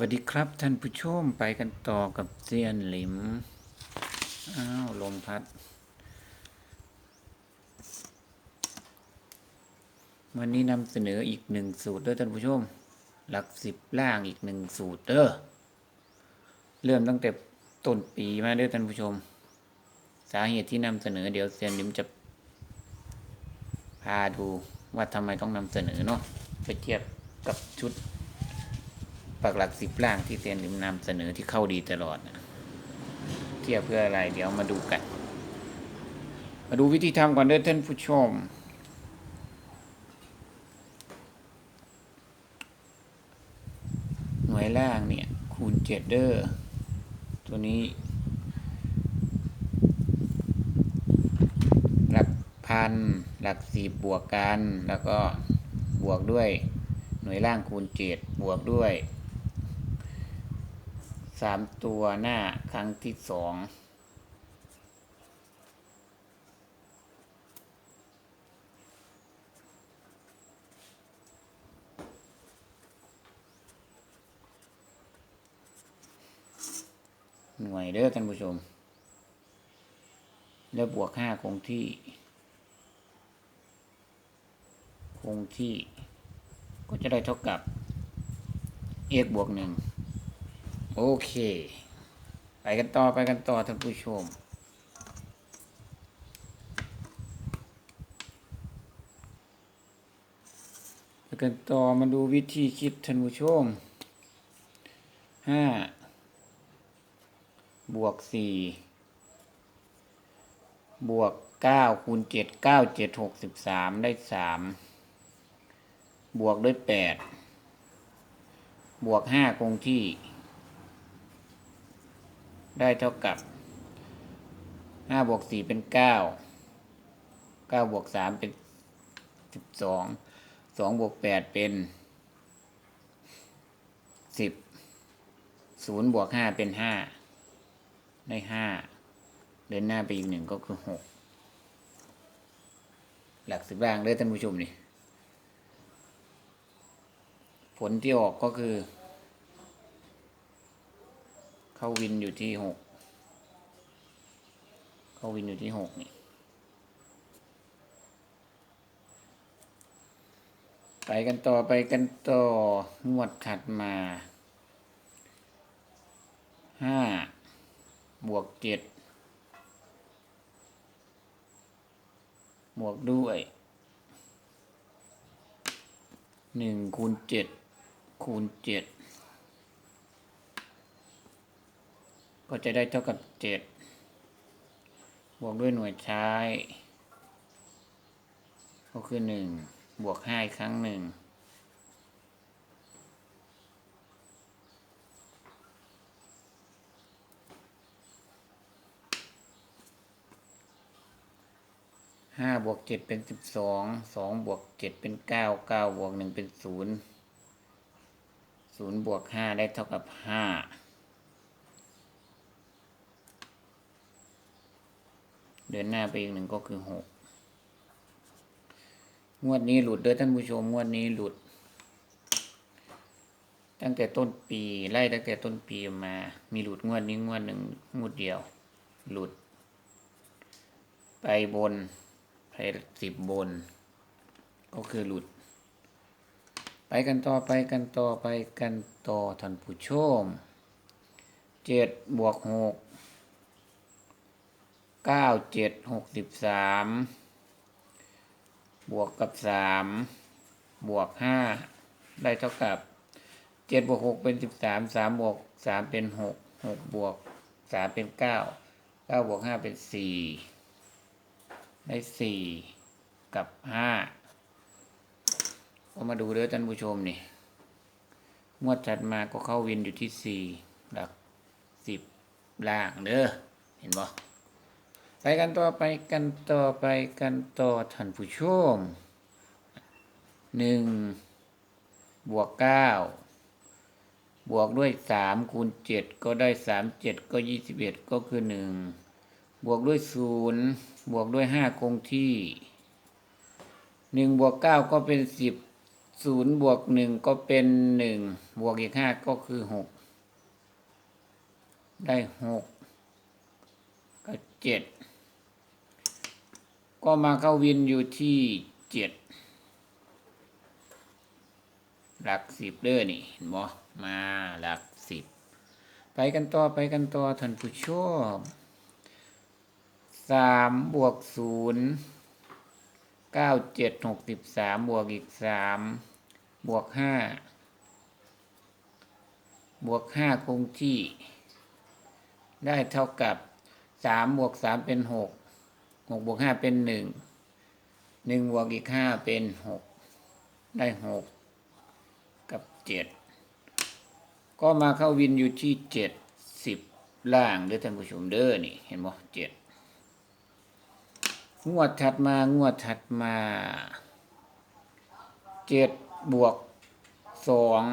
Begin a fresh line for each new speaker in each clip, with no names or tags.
วัสดีครับท่านผู้ชมไปกันต่อกับเซียนหลิม อ้าวลมพัด วันนี้นำเสนออีกหนึ่งสูตรด้อท่านผู้ชม หลักสิบล่างอีกหนึ่งสูตรเด้อเริ่มตั้งแต่ต้นปีมาเด้อท่านผู้ชม สาเหตุที่นำเสนอเดี๋ยวเซียนหลิมจะพาดูว่าทำไมต้องนำเสนอเนาะไปเทียบกับชุด ปักหลักสิบล่างที่เซียนหลิมนำเสนอที่เข้าดีตลอดนะเทียบเพื่ออะไรเดี๋ยวมาดูกัน มาดูวิธีทำก่อนเด้อท่านผู้ชม หน่วยล่างเนี่ย คูณเจ็ดเด้อตัวนี้หลักพันหลักสิบบวกกัน แล้วก็บวกด้วยหน่วยล่างคูณเจ็ดบวกด้วย สามตัวหน้าครั้งที่สองหน่วยเด้อท่านผู้ชม แล้วบวกห้าคงที่ คงที่ก็จะได้เท่ากับ x บวกหนึ่ง โอเค ไปกันต่อไปกันต่อท่านผู้ชม ไปกันต่อมาดูวิธีคิดท่านผู้ชมห้าบวกสี่บวกเก้าคูณเจ็ดเก้าเจ็ดหกสิบสามได้สามบวกด้วยแปดบวกห้าคงที่ ได้เท่ากับห้าบวกสี่เป็นเก้าเก้าบวกสามเป็นสิบสองสองบวกแปดเป็นสิบศูนย์บวกห้าเป็นห้าได้ห้าเดินหน้าไปอีกหนึ่งก็คือหกหลักสิบล่างเลยท่านผู้ชมนี่ ผลที่ออกก็คือ เข้าวินอยู่ที่หกเข้าวินอยู่ที่หกนี่ไปกันต่อไปกันต่องวดถัดมาห้าบวกเจ็ดบวกด้วยหนึ่งคูณเจ็ดคูณเจ็ด ก็จะได้เท่ากับเจ็ดบวกด้วยหน่วยใช้ ก็คือหนึ่งบวกห้าอีกครั้งหนึ่งห้าบวกเจ็ดเป็นสิบสองสองบวกเจ็ดเป็นเก้าเก้าบวกหนึ่งเป็นศูนย์ศูนย์บวกห้าได้เท่ากับห้า เดินหน้าไปอีกหนึ่งก็คือหกงวดนี้หลุดเด้อท่านผู้ชมงวดนี้หลุด ตั้งแต่ต้นปีไล่ตั้งแต่ต้นปีมา มีหลุดงวดนี้งวดหนึ่งงวดเดียว หลุด ไปบนไปสิบบน ก็คือหลุด ไปกันต่อไปกันต่อไปกันต่อท่านผู้ชมเจ็ดบวกหก เก้าเจ็ดหกสิบสามบวกกับสามบวกห้าได้เท่ากับเจ็ดบวกหกเป็นสิบสามสามบวกสามเป็นหกหกบวกสามเป็นเก้าเก้าบวกห้าเป็นสี่ได้สี่กับห้าก็มาดูเด้อท่านผู้ชมนี่งวดถัดมาก็เข้าวินอยู่ที่สี่หลักสิบล่างเด้อเห็นบ่ ไปกันต่อไปกันต่อไปกันต่อท่านผู้ชมหนึ่งบวกเก้าบวกด้วยสามคูณเจ็ดก็ได้สามเจ็ดก็ยี่สิบเอ็ดก็คือหนึ่งบวกด้วยศูนย์บวกด้วยห้าคงที่หนึ่งบวกเก้าก็เป็นสิบศูนย์บวกหนึ่งก็เป็นหนึ่งบวกอีกห้าก็คือหกได้หกก็เจ็ด ก็มาเข้าวินอยู่ที่เจ็ดหลักสิบเด้อนี่เห็นบ่มาหลักสิบไปกันต่อไปกันต่อท่านผู้ชมสามบวกศูนย์เก้าเจ็ดหกสิบสามบวกอีกสามบวกห้าบวกห้าคงที่ ได้เท่ากับสามบวกสามเป็นหก หกบวกห้าเป็นหนึ่งหนึ่งบวกอีกห้าเป็นหกได้หกกับเจ็ดก็มาเข้าวินอยู่ที่เจ็ดสิบล่างเด้อท่านผู้ชมเด้อนี่เห็นบ่เจ็ดงวดถัดมางวดถัดมาเจ็ดบวกสอง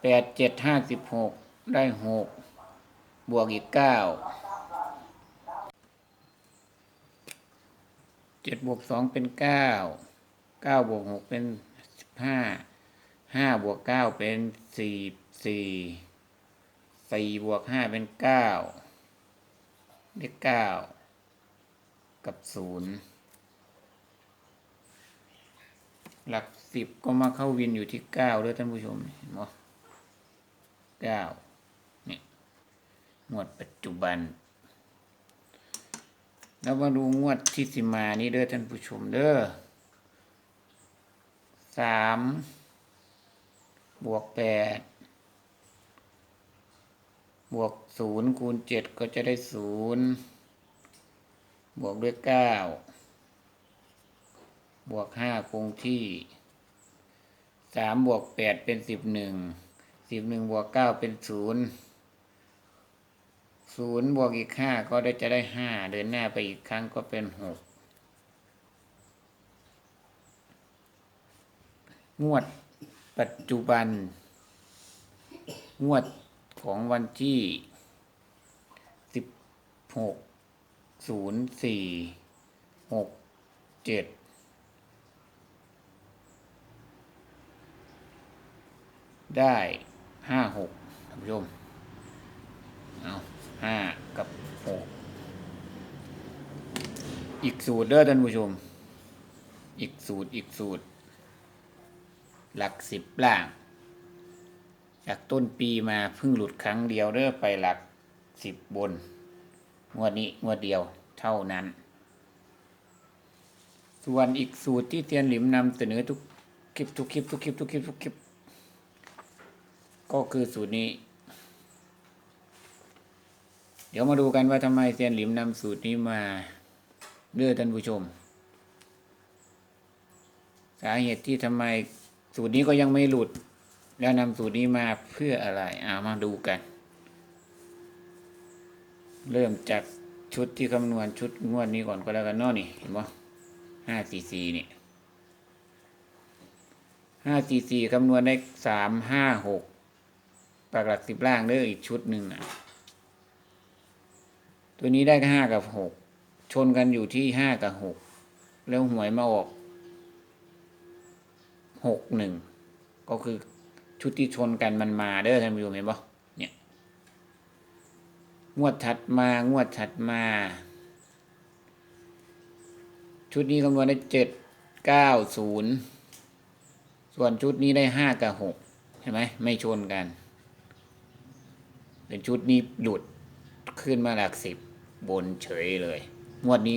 แปดเจ็ดห้าสิบหกได้หกบวกอีกเก้า เจ็ดบวกสองเป็นเก้าเก้าบวกหกเป็นสิบห้าห้าบวกเก้าเป็นสี่สี่สี่บวกห้าเป็นเก้าได้เก้ากับศูนย์หลักสิบก็มาเข้าวินอยู่ที่เก้าด้วยท่านผู้ชมเห็นไหมเก้าเนี่ยงวดปัจจุบัน แล้วมาดูงวดที่สิมานี้เด้อท่านผู้ชมเด้อสามบวกแปดบวกศูนย์คูณเจ็ดก็จะได้ศูนย์บวกด้วยเก้าบวกห้าคงที่สามบวกแปดเป็นสิบหนึ่งสิบหนึ่งบวกเก้าเป็นศูนย์ ศูนย์บวกอีกห้าก็ได้จะได้ห้าเดินหน้าไปอีกครั้งก็เป็นหกงวดปัจจุบัน งวดของวันที่สิบหกศูนย์สี่หกเจ็ดได้ห้าหกท่านผู้ชมเอา ห้ากับหกอีกสูตรเด้อท่านผู้ชม อีกสูตรอีกสูตร หลักสิบล่าง จากต้นปีมาเพิ่งหลุดครั้งเดียวเด้อไปหลักสิบบน งวดนี้งวดเดียวเท่านั้น ส่วนอีกสูตรที่เตียนหลิมนำเสนอทุกคลิปทุกคลิปทุกคลิปทุกคลิปทุกคลิปก็คือสูตรนี้ เดี๋ยวมาดูกันว่าทำไมเตียนหลิมนำสูตรนี้มาเด้อท่านผู้ชม สาเหตุที่ทำไมสูตรนี้ก็ยังไม่หลุด แล้วนำสูตรนี้มาเพื่ออะไรอามาดูกัน เริ่มจากชุดที่คำนวณชุดงวดนี้ก่อนก็แล้วกันเนาะนี่เห็นปะห้าสี่สี่นี่ห้าสี่สี่คำนวณได้สามห้าหกปากหลักสิบล่างเด้ออีกชุดหนึ่งอะ ตัวนี้ได้ห้ากับหกชนกันอยู่ที่ห้ากับหกแล้วหวยมาออกหกหนึ่งก็คือชุดที่ชนกันมันมาเด้อท่านผู้ชมเห็นปะเนี่ยงวดถัดมางวดถัดมา ชุดนี้คำนวณได้เจ็ดเก้าศูนย์ส่วนชุดนี้ได้ห้ากับหกเห็นไหมไม่ชนกัน เป็นชุดนี้หลุด ขึ้นมาหลักสิบบนเฉยเลย งวดนี้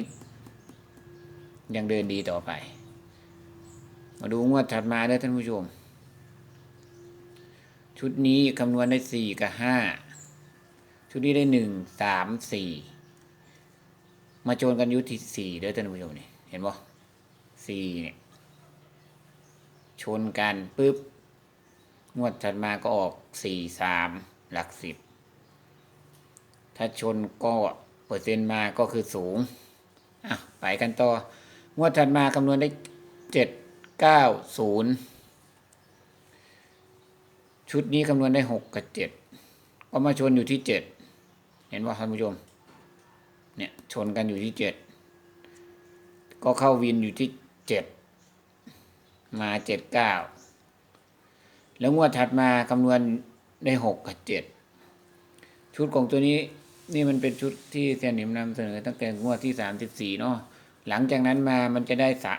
ยังเดินดีต่อไป มาดูงวดถัดมาเด้ท่านผู้ชม ชุดนี้คำนวณได้สี่กับห้าชุดนี้ได้หนึ่งสามสี่มาโจนกันยุที่สี่ด้อท่านผู้ชมนี่เห็นบ่สี่เนี่ย ชนกันปุ๊บ งวดถัดมาก็ออกสี่สามหลักสิบ ถ้าชนก็เปอร์เซ็นต์มาก็คือสูงอะไปกันต่องวดถัดมาคำนวณได้เจ็ดเก้าศูนย์ชุดนี้คำนวณได้หกกับเจ็ดก็มาชนอยู่ที่เจ็ดเห็นว่าท่านผู้ชม เนี่ยชนกันอยู่ที่เจ็ดก็เข้าวินอยู่ที่เจ็ดมาเจ็ดเก้าแล้วงวดถัดมาคำนวณได้หกกับเจ็ดชุดของตัวนี้ นี่มันเป็นชุดที่เซียนหนิมนำเสนอตั้งแต่งวดที่สามสิบสี่เนาะหลังจากนั้นมามันจะได้สะ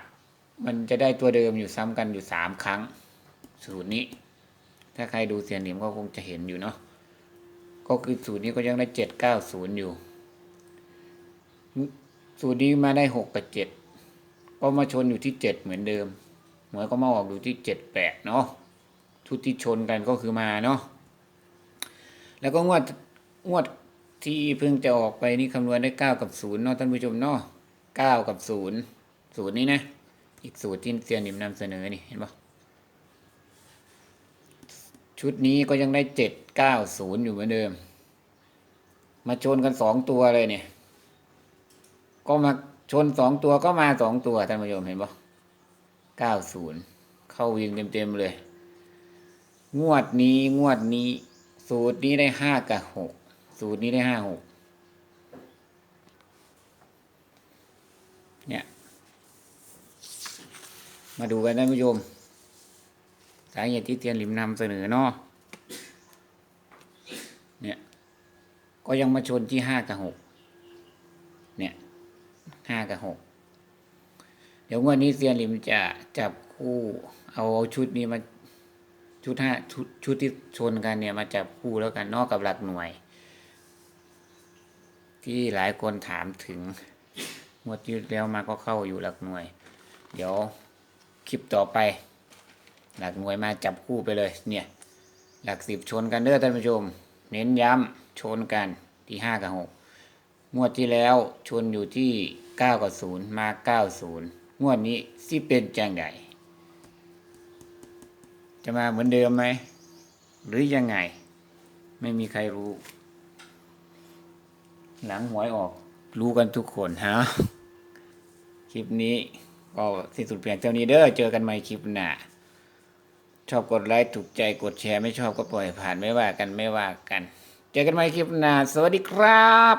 มันจะได้ตัวเดิมอยู่ซ้ำกันอยู่สามครั้ง สูตรนี้ ถ้าใครดูเซียนหนิมก็คงจะเห็นอยู่เนาะก็คือสูตรนี้ก็ยังได้เจ็ดเก้าศูนย์อยู่ สูตรนี้มาได้หกกับเจ็ดก็มาชนอยู่ที่เจ็ดเหมือนเดิมหมวยก็มาออกอยู่ที่เจ็ดแปดเนาะชุดที่ชนกันก็คือมาเนาะแล้วก็งวดงวด ที่เพิ่งจะออกไปนี่คำนวณได้เก้ากับศูนย์เนาะท่านผู้ชมเนาะเก้ากับศูนย์สูตรนี้นะ อีกสูตรที่เซียนนิมนำเสนอนี่เห็นปะชุดนี้ก็ยังได้เจ็ดเก้าศูนย์อยู่เหมือนเดิม มาชนกันสองตัวเลยเนี่ย ก็มาชนสองตัวก็มาสองตัวท่านผู้ชมเห็นปะเก้าศูนย์เข้าวิงเต็มๆเลย งวดนี้งวดนี้ สูตรนี้ได้ห้ากับหก สูตรนี้ได้ห้าหกเนี่ย มาดูกันท่านผู้ชมสาเหตุที่เตียนหลิมนำเสนอเนาะเนี่ย ก็ยังมาชนที่ห้ากับหกเนี่ยห้ากับหกเดี๋ยววันนี้เซียนริมจะจับคู่ เอาชุดนี้มาชุดห้าชุดชุดที่ชนกันเนี่ยมาจับคู่แล้วกันนอกกับหลักหน่วย ที่หลายคนถามถึงงวดที่แล้วมาก็เข้าอยู่หลักหน่วย เดี๋ยวคลิปต่อไป หลักหน่วยมาจับคู่ไปเลยเนี่ย หลักสิบชนกันเด้อท่านผู้ชม เน้นย้ำชนกันที่ห้ากับหกงวดที่แล้วชนอยู่ที่เก้ากับศูนย์มาเก้าศูนย์งวดนี้สิเป็นจังไดจะมาเหมือนเดิมไหม หรือยังไง ไม่มีใครรู้ หลังหวยออก รู้กันทุกคนฮะคลิปนี้ก็สิ้นสุดเพียงเท่านี้เด้อเจอกันใหม่คลิปหน้าชอบกดไลค์ถูกใจกดแชร์ไม่ชอบก็ปล่อยผ่านไม่ว่ากันไม่ว่ากัน เจอกันใหม่คลิปหน้าสวัสดีครับ